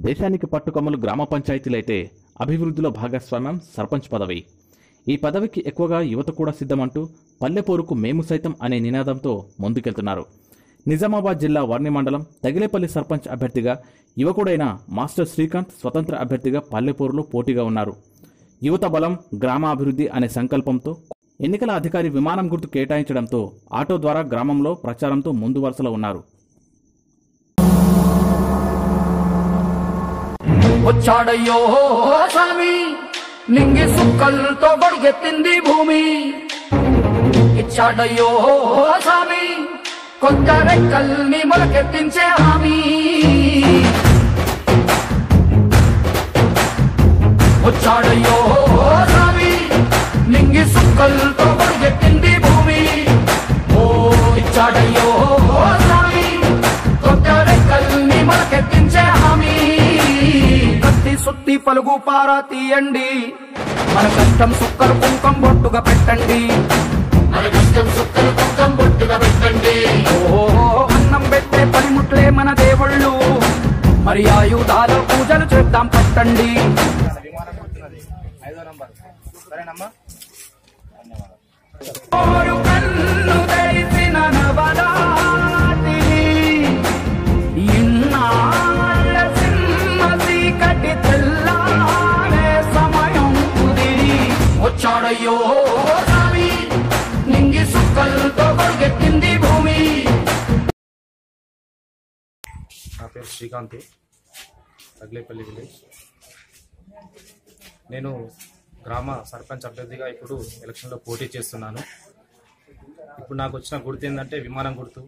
దేశానికి పట్టుకొమ్మలు గ్రామ పంచాయతీలైతే అభివృద్ధిలో భాగస్వామ్యం సర్పంచ్ పదవి. ఈ పదవికి ఎక్కువగా యువత కూడా సిద్ధమంటూ పల్లెపోరుకు మేము సైతం అనే నినాదంతో ముందుకెళ్తున్నారు. నిజామాబాద్ జిల్లా వర్ణి మండలం తగిలేపల్లి సర్పంచ్ అభ్యర్థిగా యువకుడైన మాస్టర్ శ్రీకాంత్ స్వతంత్ర అభ్యర్థిగా పల్లెపోరులో పోటీగా ఉన్నారు. యువత బలం గ్రామాభివృద్ధి అనే సంకల్పంతో ఎన్నికల అధికారి విమానం గుర్తు కేటాయించడంతో ఆటో ద్వారా గ్రామంలో ప్రచారంతో ముందు వరుసలో ఉన్నారు. వచ్చాడయ్యో స్వామి నింగి సుక్కలతో గొడిగెత్తింది భూమి ఇచ్చాడయ్యో స్వామి కొత్త రెక్కల్ని మొలకెత్తించే హామీ వచ్చాడయ్యో స్వామి నింగి సుక్కలతో గొడిగెత్తింది భూమి ఓ ఇచ్చాడయ్యో స్వామి కొత్త రెక్కల్ని మొలకెత్తించే హామీ కత్తి సుత్తి పలుగు పారా తీయండి. మన కష్టం సుక్కలు కుంకం బొట్టుగా పెట్టండి. మన కష్టం సుక్కలు కుంకం బొట్టుగా పెట్టండి. ఓ అన్నం పెట్టే పనిముట్లే మన దేవుళ్ళు. మరి ఆయుధాల పూజలు చేద్దాం పట్టండి. ఐదో నంబర్. సరేనమ్మా? ఓరు చీకటి తెల్లారే సమయం కుదిరి వచ్చాడయ్యో స్వామి నింగి సుక్కలతో పరిగెత్తింది భూమి. నా పేరు శ్రీకాంత్ అగ్లేపల్లి విలేజ్. నేను గ్రామ సర్పంచ్ అభ్యర్థిగా ఇప్పుడు ఎలక్షన్లో పోటీ చేస్తున్నాను. ఇప్పుడు నాకు వచ్చిన గుర్తు ఏంటంటే విమానం గుర్తు.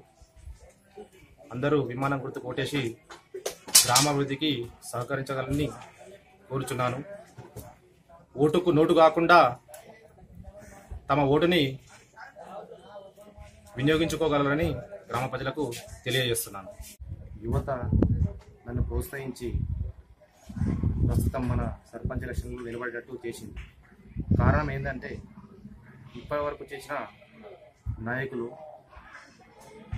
అందరూ విమానం గుర్తు కొట్టేసి గ్రామాభివృద్ధికి సహకరించగలని కోరుచున్నాను. ఓటుకు నోటు కాకుండా తమ ఓటుని వినియోగించుకోగలరని గ్రామ ప్రజలకు తెలియజేస్తున్నాను. యువత నన్ను ప్రోత్సహించి ప్రస్తుతం మన సర్పంచ్ ఎలక్షన్లో నిలబడేటట్టు చేసింది. కారణం ఏంటంటే ఇప్పటి వరకు చేసిన నాయకులు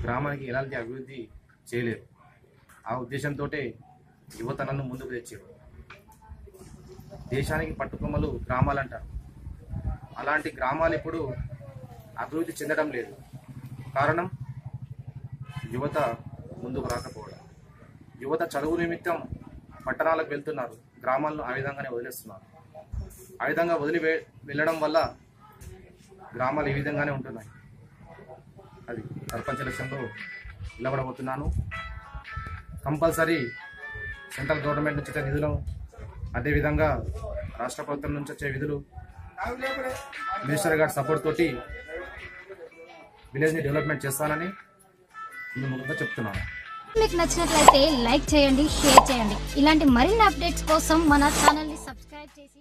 గ్రామానికి ఎలాంటి అభివృద్ధి చేయలేరు. ఆ ఉద్దేశంతో యువత నన్ను ముందుకు తెచ్చేవారు దేశానికి పట్టుకొమ్మలు గ్రామాలు అంటారు అలాంటి గ్రామాలు ఇప్పుడు అభివృద్ధి చెందడం లేదు. కారణం యువత ముందుకు రాకపోవడం. యువత చదువు నిమిత్తం పట్టణాలకు వెళ్తున్నారు. గ్రామాలను ఆ విధంగానే వదిలేస్తున్నారు. ఆ విధంగా వదిలి వె- వెళ్ళడం వల్ల గ్రామాలు ఈ విధంగానే ఉంటున్నాయి. అది సర్పంచ్ ఎలక్షన్లో నిలబడబోతున్నాను. కంపల్సరీ సెంట్రల్ గవర్నమెంట్ నుంచి వచ్చే నిధులు అదేవిధంగా రాష్ట్ర ప్రభుత్వం నుంచి వచ్చే విధులు మినిస్టర్ గారి సపోర్ట్ తోటి విలేజ్ని డెవలప్మెంట్ చేస్తానని నేను ముందుగా చెప్తున్నాను. మీకు నచ్చినట్లయితే లైక్ చేయండి షేర్ చేయండి. ఇలాంటి మరిన్ని అప్డేట్స్ కోసం మన ఛానల్ని సబ్స్క్రైబ్ చేసి